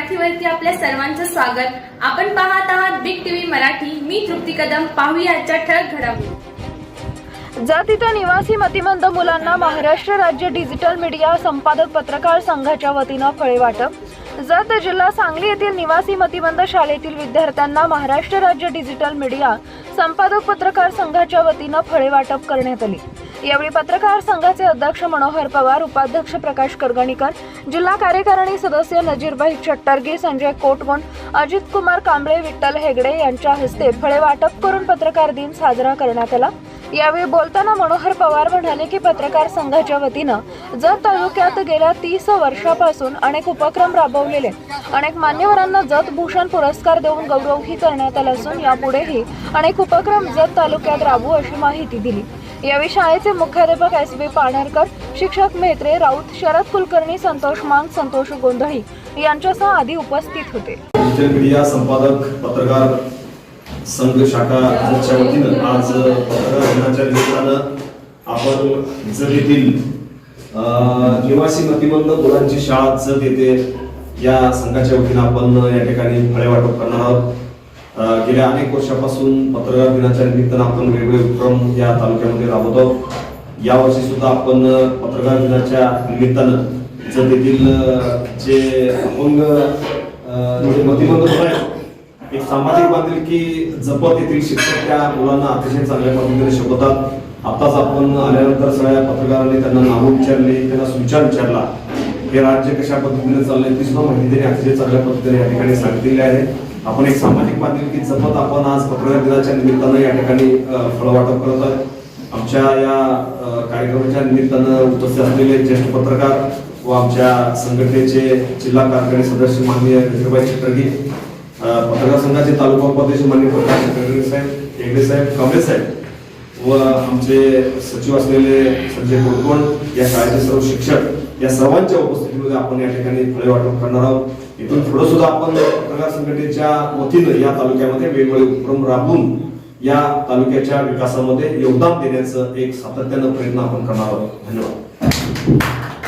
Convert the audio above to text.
मराठीवरती आपल्या सर्वांचं स्वागत. आपण पाहत आहात बिग टीव्ही मराठी. मी तृप्ती कदम. पाहूया आजच्या ठळक घडामोडी. जातीच्या निवासी मतिमंद मुलांना महाराष्ट्र राज्य डिजिटल मीडिया संपादक पत्रकार संघाच्या वतीनं फळे वाटप. जत जिल्हा सांगली येथील निवासी मतिमंद शाळेतील विद्यार्थ्यांना महाराष्ट्र राज्य डिजिटल मीडिया संपादक पत्रकार संघाच्या वतीनं फळे वाटप करण्यात आली. यावेळी पत्रकार संघाचे अध्यक्ष मनोहर पवार उपाध्यक्ष प्रकाश करगणीकर जिल्हा कार्यकारिणी सदस्य नजीरभाई चट्टर्गी संजय कोटवण अजित कुमार कांबळे विठ्ठल हेगडे यांच्या हस्ते फळे वाटप करून पत्रकार दिन साजरा करण्यात आला. यावेळी बोलताना मनोहर पवार म्हणाले की पत्रकार संघाच्या वतीनं जत तालुक्यात गेल्या तीस वर्षापासून अनेक उपक्रम राबवलेले. अनेक मान्यवरांना जत भूषण पुरस्कार देऊन गौरवही करण्यात आला असून यापुढेही अनेक उपक्रम जत तालुक्यात राबवू अशी माहिती दिली. यावेळी शाळेचे मुख्याध्यापक एस बी पाणरकर शिक्षक मेत्रे राऊत शरद कुलकर्णी संतोष मांग संतोष गोंधळी यांच्यासह आधी उपस्थित होते. संपादक पत्रकार संघ शाखाच्या वतीनं आज पत्रकार दिनाच्या निमित्तानं आपण जत येथील निवासी प्रतिबंध मुलांची शाळा जत येथे या संघाच्या वतीनं आपण या ठिकाणी फळे वाटप करणार आहोत. गेल्या अनेक वर्षापासून पत्रकार दिनाच्या निमित्तानं आपण वेगवेगळे उपक्रम या तालुक्यामध्ये राबवत. आहोत यावर्षी सुद्धा आपण पत्रकार दिनाच्या निमित्तानं जत येथील जे अपंग प्रतिबंध आहेत सामाजिक बांधिलकी जपत येथील शिक्षक त्या मुलांना अतिशय चांगल्या पद्धतीने शिकवतात आताच आपण आल्यानंतर सगळ्या पत्रकारांनी त्यांना नावं विचारले त्यांना सुविचार विचारला. हे राज्य कशा पद्धतीने चाललंय ती सुद्धा माहिती त्यांनी अतिशय चांगल्या पद्धतीने या ठिकाणी सांगितलेली आहे. आपण एक सामाजिक बांधिलकी जपत आपण आज पत्रकार दिनाच्या निमित्तानं या ठिकाणी फळवाटप करत आहे. आमच्या या कार्यक्रमाच्या निमित्तानं उपस्थित असलेले ज्येष्ठ पत्रकार व आमच्या संघटनेचे जिल्हा कारखाने सदस्य माननीय नजीरबाई चटर्गी पत्रकार संघाचे तालुका उपाध्यक्ष माननीय पत्रकार सेक्रेटरी साहेब हेगडे साहेब कमरे साहेब व आमचे सचिव असलेले संजय कोटकोण या शाळेचे सर्व शिक्षक या सर्वांच्या उपस्थितीमध्ये आपण या ठिकाणी फळे वाटप करणार आहोत. इथून पुढे सुद्धा आपण पत्रकार संघटनेच्या वतीनं या तालुक्यामध्ये वेगवेगळे उपक्रम राबवून या तालुक्याच्या विकासामध्ये योगदान देण्याचं एक सातत्यानं प्रयत्न आपण करणार आहोत. धन्यवाद.